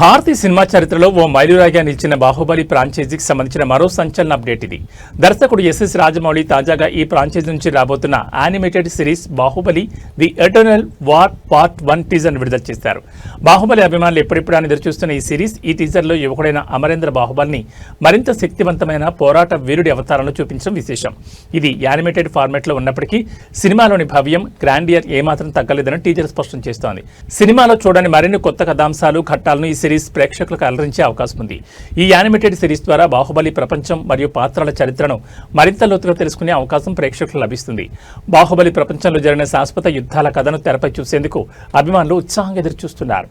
భారతీయ cinema చరిత్రలో ఓ మైలురాయిగా నిలిచిన బాహుబలి ఫ్రాంచైజీకి సంబంధించిన మరో సంచలన అప్డేట్ ఇది. దర్శకుడు ఎస్ఎస్ రాజమౌళి తాజాగా ఈ ఫ్రాంచైజీ నుంచి రాబోతున్న animated series Baahubali the eternal war part one teaser విడుదల చేశారు. బాహుబలి అభిమానులు ఎప్పుడెప్పుడు అని ఎదురుచూస్తున్న ఈ సిరీస్ ఈ టీజర్లో యువకుడైన అమరేంద్ర బాహుబలిని మరింత శక్తివంతమైన పోరాట వీరుడి అవతారంలో చూపించడం విశేషం. ఇది యానిమేటెడ్ ఫార్మాట్లో ఉన్నప్పటికీ సినిమాలోని భవ్యం గ్రాండియర్ ఏమాత్రం తగ్గలేదని టీజర్ స్పష్టం చేస్తోంది. సినిమాలో చూడని మరిన్ని కొత్త కథాంశాలు ఘట్టాలను ఈ సిరీస్ ప్రేక్షకులకు అలరించే అవకాశం ఉంది. ఈ యానిమేటెడ్ సిరీస్ ద్వారా బాహుబలి ప్రపంచం మరియు పాత్రల చరిత్రను మరింత లోతుగా తెలుసుకునే అవకాశం ప్రేక్షకులకు లభిస్తుంది. బాహుబలి ప్రపంచంలో జరిగిన శాశ్వత యుద్ధాల కథను తెరపై చూసేందుకు అభిమానులు ఉత్సాహంగా ఎదురుచూస్తున్నారు.